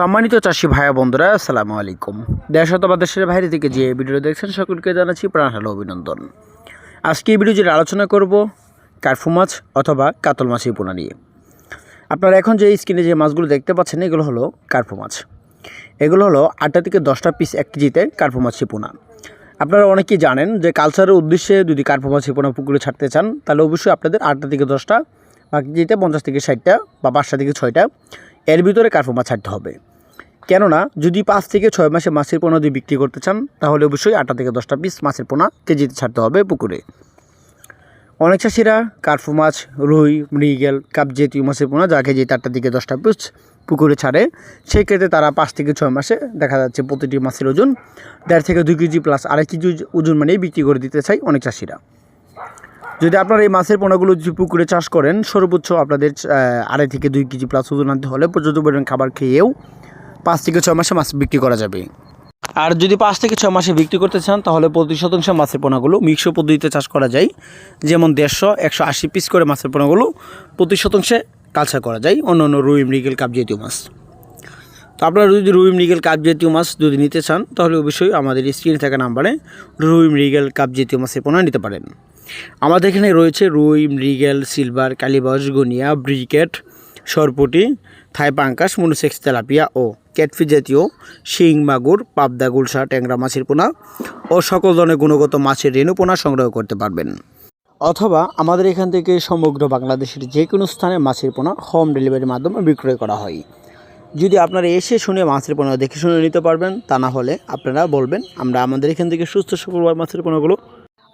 সম্মানিত চাষি ভাইয়া বন্ধুরা, আসসালামু আলাইকুম। দেশ অথবা দেশের বাইরে থেকে যে ভিডিও দেখছেন, সকলকে জানাচ্ছি প্রাণ ভালো অভিনন্দন। আজকে এই যেটা আলোচনা করব কার্ফু মাছ অথবা কাতল মাছের পোনা নিয়ে। আপনারা এখন যে স্ক্রিনে যে মাছগুলো দেখতে পাচ্ছেন, এগুলো হলো কার্ফু মাছ। এগুলো হলো আটটা থেকে দশটা পিস এক কেজিতে কার্ফু মাছের পোনা। আপনারা অনেকেই জানেন যে কালচারের উদ্দেশ্যে যদি কার্ফু মাছের পোনা পুকুরে ছাড়তে চান, তাহলে অবশ্যই আপনাদের আটটা থেকে দশটা, বা কেজিতে পঞ্চাশ থেকে ষাটটা, বা পাঁচটা থেকে ছয়টা, এর ভিতরে কার্ফু মাছ ছাড়তে হবে। কেননা, যদি পাঁচ থেকে ছয় মাসে মাছের পোনা যদি বিক্রি করতে চান, তাহলে অবশ্যই আটটা থেকে দশটা পিস মাছের পোনা কেজিতে ছাড়তে হবে পুকুরে। অনেক চাষিরা কার্ফু মাছ, রুই, মৃগেল, কাপ জাতীয় মাছের পোনা, যা কেজি আটটা থেকে দশটা পিস পুকুরে ছাড়ে। সেই ক্ষেত্রে তারা পাঁচ থেকে ছয় মাসে দেখা যাচ্ছে প্রতিটি মাছের ওজন দেড় থেকে দুই কেজি প্লাস আড়াই কেজি ওজন মানেই বিক্রি করে দিতে চাই অনেক চাষিরা। যদি আপনারা এই মাছের পোনাগুলো যদি পুকুরে চাষ করেন, সর্বোচ্চ আপনাদের আড়াই থেকে দুই কেজি প্লাস ওজন আনতে হলে পর্যাপ্ত পরিমাণ খাবার খেয়েও পাঁচ থেকে ছয় মাসে মাছ বিক্রি করা যাবে। আর যদি পাঁচ থেকে ছয় মাসে বিক্রি করতে চান, তাহলে প্রতি শতাংশ মাছের পোনাগুলো মিক্স পদ্ধতিতে চাষ করা যায়। যেমন দেড়শো, একশো আশি পিস করে মাছের পোনাগুলো প্রতি শতাংশে কালচার করা যায়, অন্য অন্য রুই, মৃগেল, কাপ জাতীয় মাছ। তো আপনারা যদি রুই, মৃগেল, কাপ জাতীয় মাছ যদি নিতে চান, তাহলে অবশ্যই আমাদের স্ক্রিনে থাকা নাম্বারে রুই, মৃগেল, কাপ জাতীয় মাছের পোনা নিতে পারেন। আমাদের এখানে রয়েছে রুই, মৃগেল, সিলভার কালীবাস গনিয়া, ব্রিকেট সরপুটি, থাই পাঙ্কাস মনুসেক্স তেলাপিয়া ও ক্যাটফি জাতীয় শিং, মাগুর, পাবদা, গুলশা, ট্যাংরা মাছের পোনা ও সকল ধরনের গুণগত মাছের রেণু পোনা সংগ্রহ করতে পারবেন। অথবা আমাদের এখান থেকে সমগ্র বাংলাদেশের যে কোনো স্থানে মাছের পোনা হোম ডেলিভারির মাধ্যমে বিক্রয় করা হয়। যদি আপনারা এসে শুনে মাছের পোনা দেখে শুনে নিতে পারবেন, তা না হলে আপনারা বলবেন, আমরা আমাদের এখান থেকে সুস্থ সবল মাছের পোনাগুলো,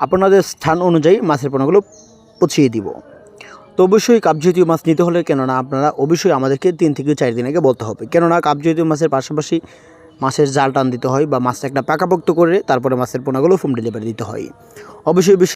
আপনাদের স্থান অনুযায়ী মাছের পোনাগুলো পচিয়ে দিব। তো অবশ্যই কাপজাতীয় মাছ নিতে হলে, কেননা আপনারা অবশ্যই আমাদেরকে তিন থেকে চার দিন আগে বলতে হবে। কেননা কাপজাতীয় মাছের পাশাপাশি মাছের জাল টান দিতে হয় বা মাছটা একটা পাকাপোক্ত করে তারপরে মাছের পোনাগুলো হোম ডেলিভারি দিতে হয়। অবশ্যই বেশি